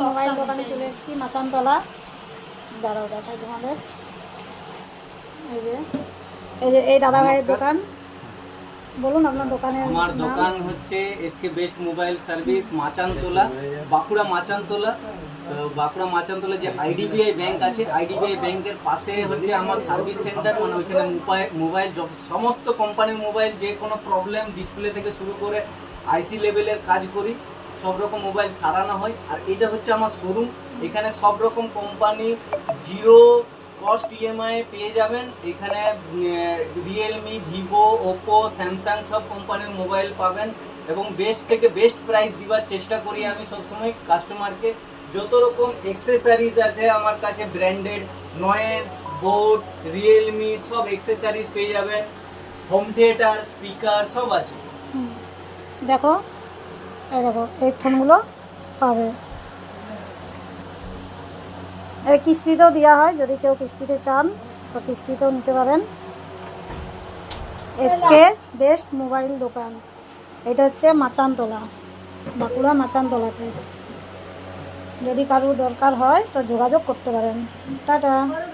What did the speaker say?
Mobile দোকানে চলে এসেছি মাচানতলা। দাঁড়াও দেখাই তোমাদের। এই যে এই যে এই দাদা ভাইয়ের দোকান। বলুন আপনার আমার দোকান হচ্ছে SK best mobile service Machantala Bankura Machantala. তো বাঁকুড়া মাচানতলা যে আইডিবিআই ব্যাংক আছে আইডিবিআই ব্যাংকের পাশে হচ্ছে আমার সার্ভিস সেন্টার মানে ওইখানে মোবাইল মোবাইল সমস্ত কোম্পানির মোবাইল যে কোনো প্রবলেম ডিসপ্লে থেকে শুরু করে আইসি লেভেলের কাজ করি সব রকম মোবাইল সারানো হয়। আর এটা হচ্ছে আমার শোরুম এখানে সব রকম কোম্পানি জিরো কস্ট ইএমআই পেয়ে যাবেন। এখানে রিয়েলমি ভিভো ওপো স্যামসাং সব কোম্পানির মোবাইল পাবেন এবং বেস্ট থেকে বেস্ট প্রাইস দিবার চেষ্টা করি আমি সবসময় কাস্টমারকে যত রকম এক্সেসারিজ আছে আমার কাছে ব্র্যান্ডেড নয়েজ বোর্ড রিয়েলমি সব এক্সেসারিজ পেয়ে যাবেন। হোম থিয়েটার স্পিকার সব আছে। দেখো, এই দেখো, এই ফোনগুলো পাবে। কিস্তিতেও দেওয়া হয় যদি কেউ কিস্তিতে চান তো কিস্তিতেও নিতে পারেন। এসকে বেস্ট মোবাইল দোকান। এটা হচ্ছে মাচানতলা বাঁকুড়া মাচানতলাতে যদি কারুর দরকার হয় তো যোগাযোগ করতে পারেন। টাটা।